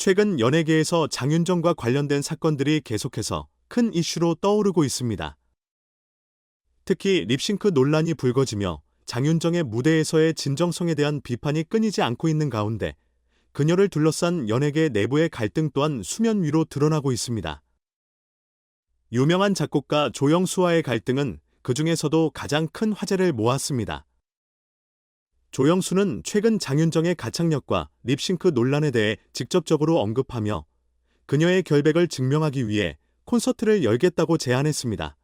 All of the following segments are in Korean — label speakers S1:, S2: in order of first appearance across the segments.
S1: 최근 연예계에서 장윤정과 관련된 사건들이 계속해서 큰 이슈로 떠오르고 있습니다. 특히 립싱크 논란이 불거지며 장윤정의 무대에서의 진정성에 대한 비판이 끊이지 않고 있는 가운데 그녀를 둘러싼 연예계 내부의 갈등 또한 수면 위로 드러나고 있습니다. 유명한 작곡가 조영수와의 갈등은 그 중에서도 가장 큰 화제를 모았습니다. 조영수는 최근 장윤정의 가창력과 립싱크 논란에 대해 직접적으로 언급하며 그녀의 결백을 증명하기 위해 콘서트를 열겠다고 제안했습니다.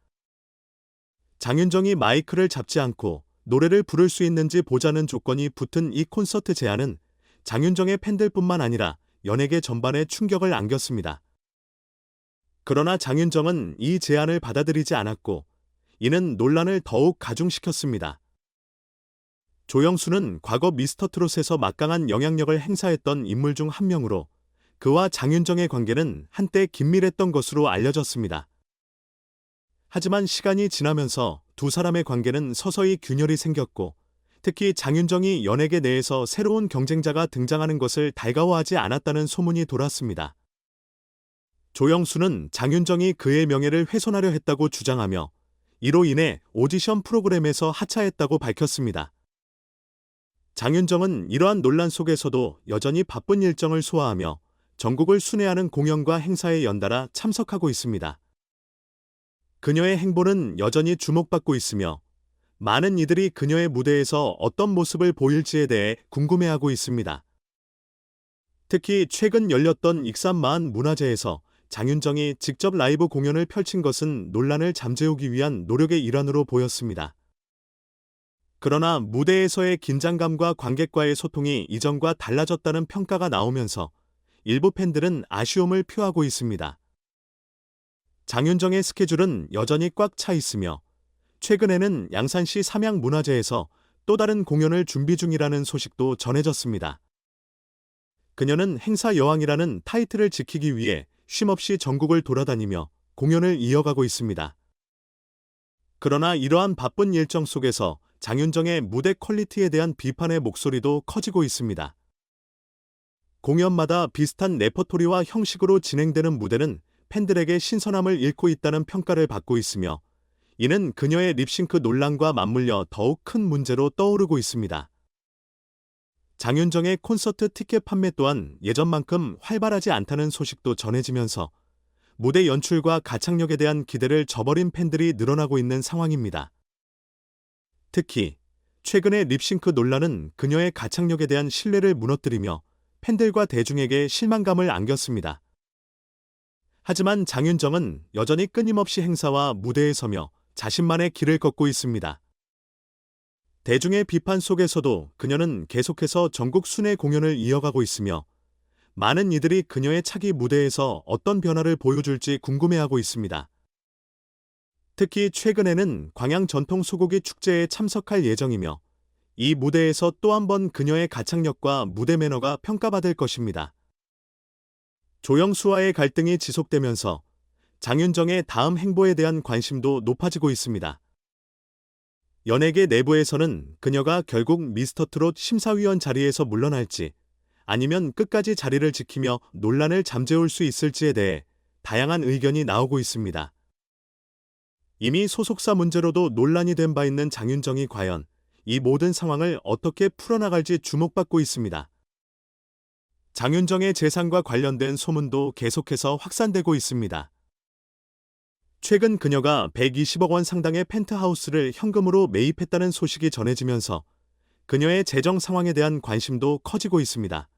S1: 장윤정이 마이크를 잡지 않고 노래를 부를 수 있는지 보자는 조건이 붙은 이 콘서트 제안은 장윤정의 팬들뿐만 아니라 연예계 전반에 충격을 안겼습니다. 그러나 장윤정은 이 제안을 받아들이지 않았고 이는 논란을 더욱 가중시켰습니다. 조영수는 과거 미스터 트롯에서 막강한 영향력을 행사했던 인물 중 한 명으로 그와 장윤정의 관계는 한때 긴밀했던 것으로 알려졌습니다. 하지만 시간이 지나면서 두 사람의 관계는 서서히 균열이 생겼고 특히 장윤정이 연예계 내에서 새로운 경쟁자가 등장하는 것을 달가워하지 않았다는 소문이 돌았습니다. 조영수는 장윤정이 그의 명예를 훼손하려 했다고 주장하며 이로 인해 오디션 프로그램에서 하차했다고 밝혔습니다. 장윤정은 이러한 논란 속에서도 여전히 바쁜 일정을 소화하며 전국을 순회하는 공연과 행사에 연달아 참석하고 있습니다. 그녀의 행보는 여전히 주목받고 있으며 많은 이들이 그녀의 무대에서 어떤 모습을 보일지에 대해 궁금해하고 있습니다. 특히 최근 열렸던 익산마을 문화제에서 장윤정이 직접 라이브 공연을 펼친 것은 논란을 잠재우기 위한 노력의 일환으로 보였습니다. 그러나 무대에서의 긴장감과 관객과의 소통이 이전과 달라졌다는 평가가 나오면서 일부 팬들은 아쉬움을 표하고 있습니다. 장윤정의 스케줄은 여전히 꽉 차 있으며 최근에는 양산시 삼양문화제에서 또 다른 공연을 준비 중이라는 소식도 전해졌습니다. 그녀는 행사 여왕이라는 타이틀을 지키기 위해 쉼없이 전국을 돌아다니며 공연을 이어가고 있습니다. 그러나 이러한 바쁜 일정 속에서 장윤정의 무대 퀄리티에 대한 비판의 목소리도 커지고 있습니다. 공연마다 비슷한 레퍼토리와 형식으로 진행되는 무대는 팬들에게 신선함을 잃고 있다는 평가를 받고 있으며 이는 그녀의 립싱크 논란과 맞물려 더욱 큰 문제로 떠오르고 있습니다. 장윤정의 콘서트 티켓 판매 또한 예전만큼 활발하지 않다는 소식도 전해지면서 무대 연출과 가창력에 대한 기대를 저버린 팬들이 늘어나고 있는 상황입니다. 특히 최근의 립싱크 논란은 그녀의 가창력에 대한 신뢰를 무너뜨리며 팬들과 대중에게 실망감을 안겼습니다. 하지만 장윤정은 여전히 끊임없이 행사와 무대에 서며 자신만의 길을 걷고 있습니다. 대중의 비판 속에서도 그녀는 계속해서 전국 순회 공연을 이어가고 있으며 많은 이들이 그녀의 차기 무대에서 어떤 변화를 보여줄지 궁금해하고 있습니다. 특히 최근에는 광양 전통 소고기 축제에 참석할 예정이며 이 무대에서 또 한 번 그녀의 가창력과 무대 매너가 평가받을 것입니다. 조영수와의 갈등이 지속되면서 장윤정의 다음 행보에 대한 관심도 높아지고 있습니다. 연예계 내부에서는 그녀가 결국 미스터 트롯 심사위원 자리에서 물러날지 아니면 끝까지 자리를 지키며 논란을 잠재울 수 있을지에 대해 다양한 의견이 나오고 있습니다. 이미 소속사 문제로도 논란이 된 바 있는 장윤정이 과연 이 모든 상황을 어떻게 풀어나갈지 주목받고 있습니다. 장윤정의 재산과 관련된 소문도 계속해서 확산되고 있습니다. 최근 그녀가 120억 원 상당의 펜트하우스를 현금으로 매입했다는 소식이 전해지면서 그녀의 재정 상황에 대한 관심도 커지고 있습니다.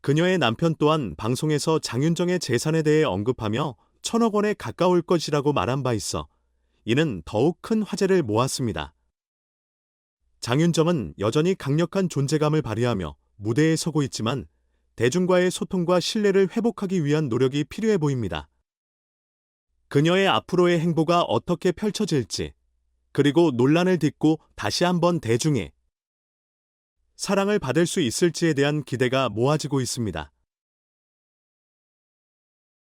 S1: 그녀의 남편 또한 방송에서 장윤정의 재산에 대해 언급하며 천억 원에 가까울 것이라고 말한 바 있어 이는 더욱 큰 화제를 모았습니다. 장윤정은 여전히 강력한 존재감을 발휘하며 무대에 서고 있지만 대중과의 소통과 신뢰를 회복하기 위한 노력이 필요해 보입니다. 그녀의 앞으로의 행보가 어떻게 펼쳐질지, 그리고 논란을 딛고 다시 한번 대중의 사랑을 받을 수 있을지에 대한 기대가 모아지고 있습니다.